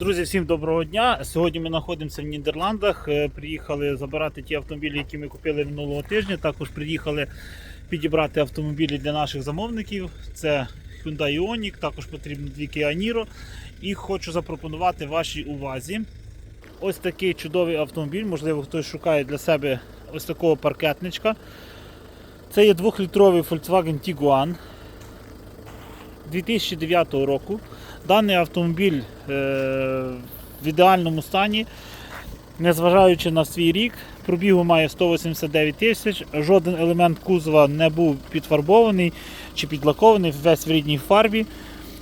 Друзі, всім доброго дня. Сьогодні ми знаходимося в Нідерландах. Е, Приїхали забирати ті автомобілі, які ми купили минулого тижня. Також приїхали підібрати автомобілі для наших замовників. Це Hyundai Ioniq, також потрібно дві Kia Niro. І хочу запропонувати вашій увазі ось такий чудовий автомобіль. Можливо, хтось шукає для себе ось такого паркетничка. Це є 2-літровий Volkswagen Tiguan 2009 року. Даний автомобіль е, в ідеальному стані, незважаючи на свій рік, пробігу має 189 тисяч, жоден елемент кузова не був підфарбований чи підлакований, весь в рідній фарбі.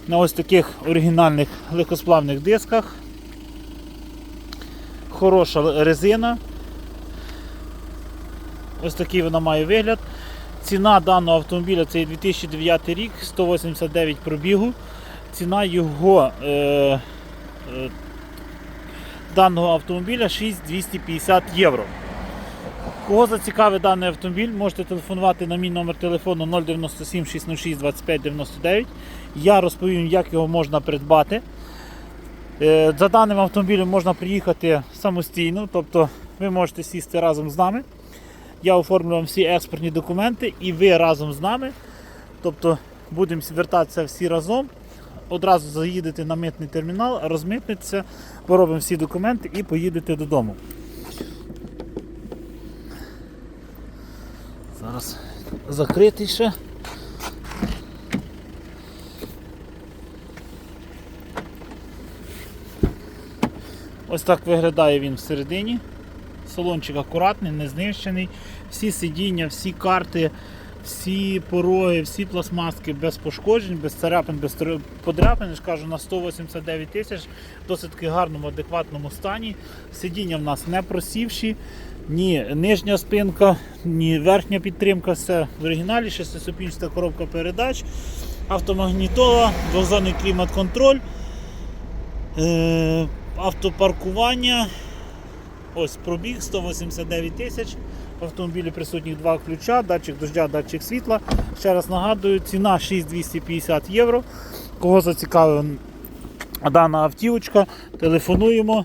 На ось таких оригінальних легкосплавних дисках. Хороша резина. Ось такий вона має вигляд. Ціна даного автомобіля це 2009 рік, 189 пробігу. Ціна його е, е, даного автомобіля 6250 євро. Кого зацікавить даний автомобіль, можете телефонувати на мій номер телефону 097 606 25 99. Я розповім, як його можна придбати. Е, За даним автомобілем можна приїхати самостійно, тобто ви можете сісти разом з нами. Я оформлю вам всі експортні документи і ви разом з нами. Тобто будемо вертатися всі разом. Одразу заїдете на митний термінал, розмитнетеся, поробимо всі документи і поїдете додому. Зараз закритий ще. Ось так виглядає він всередині. Салончик акуратний, не знищений. Всі сидіння, всі карти, всі пороги, всі пластмаски без пошкоджень, без царапин, без подряпин. Я ж кажу, на 189 тисяч в досить гарному, адекватному стані. Сидіння в нас не просівші, ні нижня спинка, ні верхня підтримка. Все в оригіналі, шестисупінчата коробка передач, автомагнітола, двохзонний клімат-контроль, е- автопаркування. Ось пробіг 189 тисяч. В автомобілі присутніх два ключа, датчик дождя, датчик світла. Ще раз нагадую, ціна 6250 євро. Кого зацікавила дана автівочка, телефонуємо.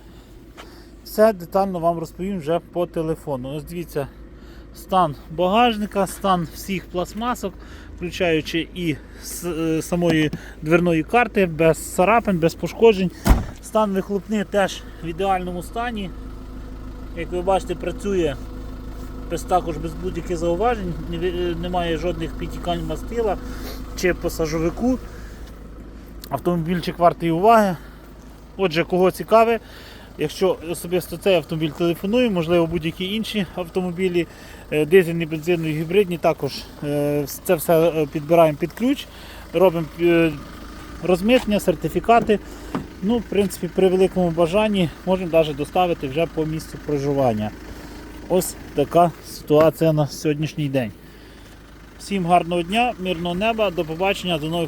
Все детально вам розповім вже по телефону. Ось дивіться, стан багажника, стан всіх пластмасок, включаючи і е, самої дверної карти, без царапин, без пошкоджень. Стан вихлопни теж в ідеальному стані. Як ви бачите, працює без також без будь-яких зауважень, е, немає жодних підтікань мастила чи по сажовику. Автомобільчик вартий уваги. Отже, кого цікаве, якщо особисто цей автомобіль телефонує, можливо, будь-які інші автомобілі, е, дизельні, бензинові, гібридні, також е, це все підбираємо під ключ, робимо розмитнення, сертифікати. Ну, в принципі, при великому бажанні можемо навіть доставити вже по місцю проживання. Ось така ситуація на сьогоднішній день. Всім гарного дня, мирного неба, до побачення, до нових